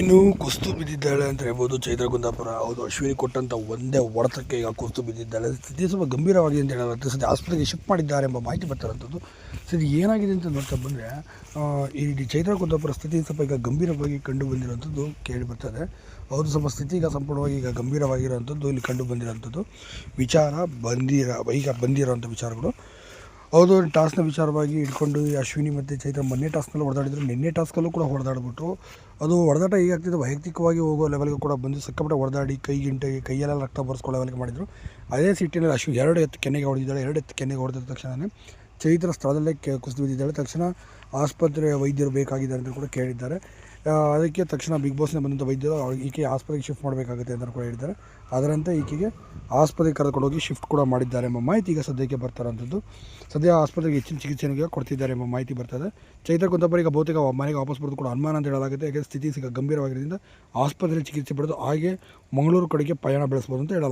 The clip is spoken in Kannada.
ಇನ್ನು ಕುಸ್ತು ಬಿದ್ದಿದ್ದಾಳೆ ಅಂತ ಹೇಳ್ಬೋದು. ಚೈತ್ರ ಕುಂದಾಪುರ ಹೌದು, ಅಶ್ವಿನಿ ಕೊಟ್ಟಂಥ ಒಂದೇ ಹೊಡೆತಕ್ಕೆ ಈಗ ಕುಸ್ತು ಬಿದ್ದಿದ್ದಾಳೆ. ಸ್ಥಿತಿ ಸ್ವಲ್ಪ ಗಂಭೀರವಾಗಿದೆ ಅಂತ ಹೇಳಲಾಗುತ್ತೆ ಸದ್ಯ ಆಸ್ಪತ್ರೆಗೆ ಶಿಫ್ಟ್ ಮಾಡಿದ್ದಾರೆ ಎಂಬ ಮಾಹಿತಿ ಬರ್ತಾರಂಥದ್ದು ಸದ್ಯ ಏನಾಗಿದೆ ಅಂತ ನೋಡ್ತಾ ಬಂದರೆ ಈ ಚೈತ್ರ ಕುಂದಾಪುರ ಸ್ಥಿತಿ ಸ್ವಲ್ಪ ಈಗ ಗಂಭೀರವಾಗಿ ಕಂಡು ಬಂದಿರೋಂಥದ್ದು ಕೇಳಿ ಬರ್ತದೆ. ಹೌದು, ಸ್ವಲ್ಪ ಸ್ಥಿತಿ ಈಗ ಸಂಪೂರ್ಣವಾಗಿ ಈಗ ಗಂಭೀರವಾಗಿರೋಂಥದ್ದು ಇಲ್ಲಿ ಕಂಡು ಬಂದಿರೋಂಥದ್ದು ವಿಚಾರ ಬಂದಿರ, ಈಗ ಬಂದಿರೋಂಥ ವಿಚಾರಗಳು. ಹೌದು ಟಾಸ್ನ ವಿಚಾರವಾಗಿ ಇಟ್ಕೊಂಡು ಅಶ್ವಿನಿ ಮತ್ತು ಚೈತ್ರ ಮೊನ್ನೆ ಟಾಸ್ನಲ್ಲೂ ಹೊಡೆದಾಡಿದ್ರು. ನಿನ್ನೆ ಟಾಸ್ಕಲ್ಲೂ ಕೂಡ ಹೊಡೆದಾಡ್ಬಿಟ್ರು. ಅದು ಹೊಡೆದಾಟ ಹೇಗಾಗ್ತಿದೆ ವೈಯಕ್ತಿಕವಾಗಿ ಹೋಗೋ ಲೆವೆಲ್ಗೆ ಕೂಡ ಬಂದು ಸಿಕ್ಕಾಪಟ್ಟೆ ಹೊಡೆದಾಡಿ ಕೈ ಕೈಯೆಲ್ಲ ರಕ್ತ ಬರ್ಸ್ಕೊಳ್ಳೋ ಲೆವೆಲ್ಗೆ ಮಾಡಿದರು. ಅದೇ ಸಿಟ್ಟಿನಲ್ಲಿ ಅಶ್ವಿನಿ ಎರಡು ಎತ್ತು ಕೆನ್ನೆಗೆ ಹೊಡೆದಿದ್ದಾಳೆ, ಎರಡು ಎತ್ತು ಕೆನ್ನೆಗೆ ಹೊಡೆದ ತಕ್ಷಣವೇ ಚೈತ್ರ ಸ್ಥಳದಲ್ಲೇ ಕುಸಿದು ಬಿದ್ದಿದ್ದಾಳೆ. ತಕ್ಷಣ ಆಸ್ಪತ್ರೆ ವೈದ್ಯರು ಬೇಕಾಗಿದ್ದಾರೆ ಅಂತ ಕೂಡ ಕೇಳಿದ್ದಾರೆ. ಅದಕ್ಕೆ ತಕ್ಷಣ ಬಿಗ್ ಬಾಸ್ನ ಬಂದಂಥ ವೈದ್ಯರು ಈಕೆ ಆಸ್ಪತ್ರೆಗೆ ಶಿಫ್ಟ್ ಮಾಡಬೇಕಾಗುತ್ತೆ ಅಂತ ಕೂಡ ಹೇಳಿದ್ದಾರೆ. ಅದರಂತೆ ಈಕೆಗೆ ಆಸ್ಪತ್ರೆಗೆ ಕರೆದುಕೊಂಡೋಗಿ ಶಿಫ್ಟ್ ಕೂಡ ಮಾಡಿದ್ದಾರೆ ಎಂಬ ಮಾಹಿತಿ ಈಗ ಸದ್ಯಕ್ಕೆ ಬರ್ತಾರಂಥದ್ದು ಸದ್ಯ ಆಸ್ಪತ್ರೆಗೆ ಹೆಚ್ಚಿನ ಚಿಕಿತ್ಸೆಯನ್ನು ಕೊಡ್ತಿದ್ದಾರೆ ಎಂಬ ಮಾಹಿತಿ ಬರ್ತದೆ. ಚೈತ್ರ ಈಗ ಬಹುತೇಕ ಮನೆಗೆ ವಾಪಸ್ ಬರೋದು ಕೂಡ ಅನುಮಾನ ಅಂತ ಹೇಳಲಾಗುತ್ತೆ. ಯಾಕೆಂದರೆ ಸ್ಥಿತಿ ಸಿಗ ಗಂಭೀರವಾಗಿರೋದ್ರಿಂದ ಆಸ್ಪತ್ರೆಯಲ್ಲಿ ಚಿಕಿತ್ಸೆ ಪಡೆದು ಹಾಗೆ ಮಂಗಳೂರು ಕಡೆಗೆ ಪಯಣ ಬೆಳೆಸ್ಬೋದು ಅಂತ ಹೇಳಲಾಗುತ್ತೆ.